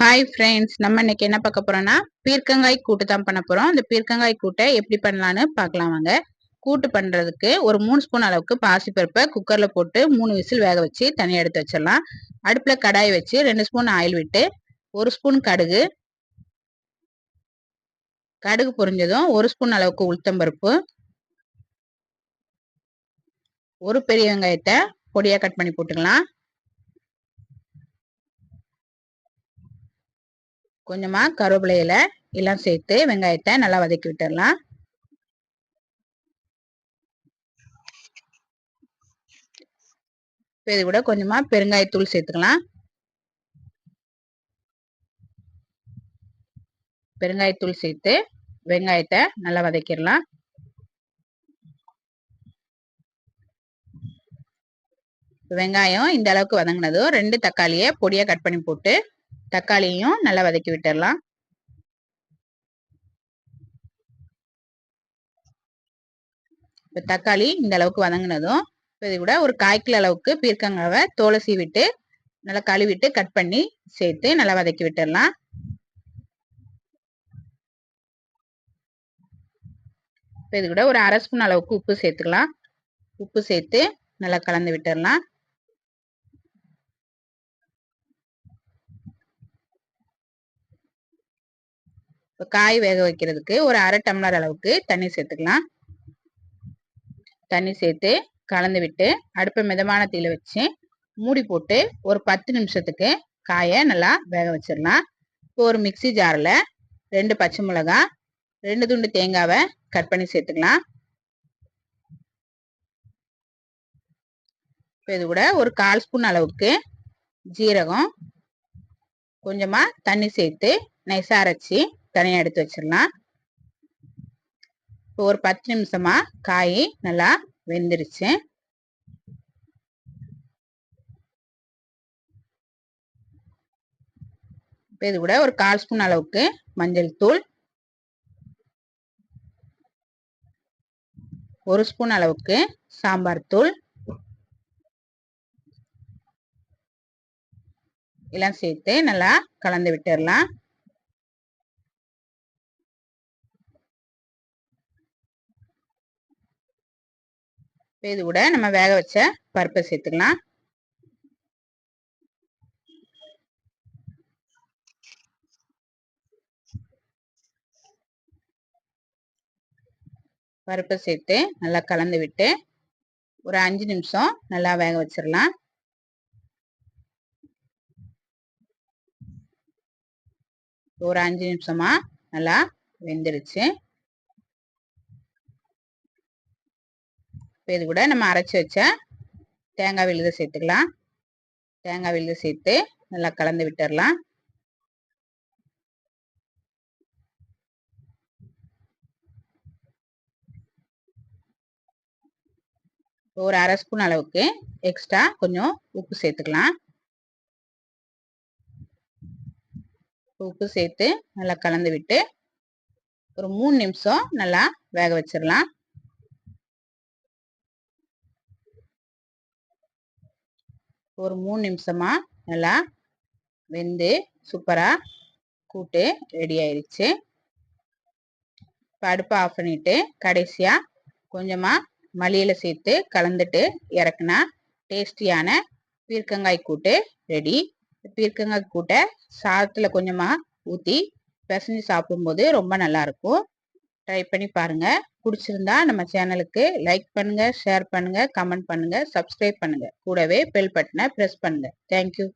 Hi friends நம்ம இன்னைக்கு என்ன பார்க்க போறோம்னா பீர்க்கங்காய் கூட்டு தான் பண்ண போறோம். அந்த பீர்க்கங்காய் கூட்டை எப்படி பண்ணலான்னு பார்க்கலாம் வாங்க. கூட்டு பண்றதுக்கு ஒரு மூணு ஸ்பூன் அளவுக்கு பாசிப்பருப்பை குக்கர்ல போட்டு மூணு விசில் வேக வச்சு தனியாக எடுத்து வச்சிடலாம். அடுப்புல கடாய் வச்சு ரெண்டு ஸ்பூன் ஆயில் விட்டு ஒரு ஸ்பூன் கடுகு. கடுகு பொரிஞ்சதும் ஒரு ஸ்பூன் அளவுக்கு உளுத்தம்பருப்பு ஒரு பெரிய வெங்காயத்தை பொடியாக கட் பண்ணி போட்டுக்கலாம். கொஞ்சமா கருவேப்பிலையில எல்லாம் சேர்த்து வெங்காயத்தை நல்லா வதக்கி விட்டுடலாம். இது கூட கொஞ்சமா பெருங்காயத்தூள் சேர்த்துக்கலாம். பெருங்காயத்தூள் சேர்த்து வெங்காயத்தை நல்லா வதக்கிடலாம். வெங்காயம் இந்த அளவுக்கு வதங்கினதும் ரெண்டு தக்காளியை பொடியா கட் பண்ணி போட்டு தக்காளியும் நல்லா வதக்கி விட்டுடலாம். இப்போ தக்காளி இந்த அளவுக்கு வதங்கினதும் இப்போ இது கூட ஒரு காய்க்கில் அளவுக்கு பீர்க்கங்காவை தோலை விட்டு நல்லா கழுவிட்டு கட் பண்ணி சேர்த்து நல்லா வதக்கி விட்டுடலாம். இப்போ இது கூட ஒரு அரை ஸ்பூன் அளவுக்கு உப்பு சேர்த்துக்கலாம். உப்பு சேர்த்து நல்லா கலந்து விட்டுடலாம். இப்போ காய் வேக வைக்கிறதுக்கு ஒரு அரை டம்ளர் அளவுக்கு தண்ணி சேர்த்துக்கலாம். தண்ணி சேர்த்து கலந்து விட்டு அடுப்பை மிதமான தீயில வச்சு மூடி போட்டு ஒரு பத்து நிமிஷத்துக்கு காயை நல்லா வேக வச்சிடலாம். இப்போ ஒரு மிக்சி ஜாரில் ரெண்டு பச்சை மிளகாய் ரெண்டு துண்டு தேங்காவை கட் பண்ணி சேர்த்துக்கலாம். இப்போ இது கூட ஒரு கால் ஸ்பூன் அளவுக்கு ஜீரகம் கொஞ்சமாக தண்ணி சேர்த்து நைஸாக அரைச்சி தனியாக எடுத்து வச்சிடலாம். இப்போ ஒரு பத்து நிமிஷமா காய் நல்லா வெந்துருச்சு. இப்போ இது கூட ஒரு கால் ஸ்பூன் அளவுக்கு மஞ்சள் தூள். ஒரு ஸ்பூன் அளவுக்கு சாம்பார் தூள். எல்லாம் சேர்த்து நல்லா கலந்து விட்டுடலாம். இது கூட நம்ம வேக வச்ச பருப்பை சேர்த்துக்கலாம். பருப்பை சேர்த்து நல்லா கலந்து விட்டு ஒரு அஞ்சு நிமிஷம் நல்லா வேக வச்சிடலாம். ஒரு அஞ்சு நிமிஷமா நல்லா வெந்துருச்சு இப்போ இது கூட நம்ம அரைச்சி வச்ச தேங்காய் விழுது சேர்த்துக்கலாம். தேங்காய் விழுது சேர்த்து நல்லா கலந்து விட்டுடலாம் ஒரு அரை ஸ்பூன் அளவுக்கு எக்ஸ்ட்ரா கொஞ்சம் உப்பு சேர்த்துக்கலாம். உப்பு சேர்த்து நல்லா கலந்து விட்டு ஒரு மூணு நிமிஷம் நல்லா வேக வச்சிடலாம் ஒரு மூணு நிமிஷமா நல்லா வெந்து சூப்பராக கூட்டு ரெடி ஆயிடுச்சு இப்போ அடுப்பை ஆஃப் பண்ணிட்டு கடைசியாக கொஞ்சமாக மளியில் சேர்த்து கலந்துட்டு இறக்குனா டேஸ்டியான பீர்க்கங்காய் கூட்டு ரெடி பீர்க்கங்காய் கூட்டை சாதத்தில் கொஞ்சமாக ஊற்றி பிசைஞ்சு சாப்பிடும்போது ரொம்ப நல்லாயிருக்கும் ட்ரை பண்ணி பாருங்கள் பிடிச்சிருந்தா நம்ம சேனலுக்கு லைக் பண்ணுங்க ஷேர் பண்ணுங்க கமெண்ட் பண்ணுங்க சப்ஸ்கிரைப் பண்ணுங்க. கூடவே பெல் பட்டனை ப்ரெஸ் பண்ணுங்க. தேங்க்யூ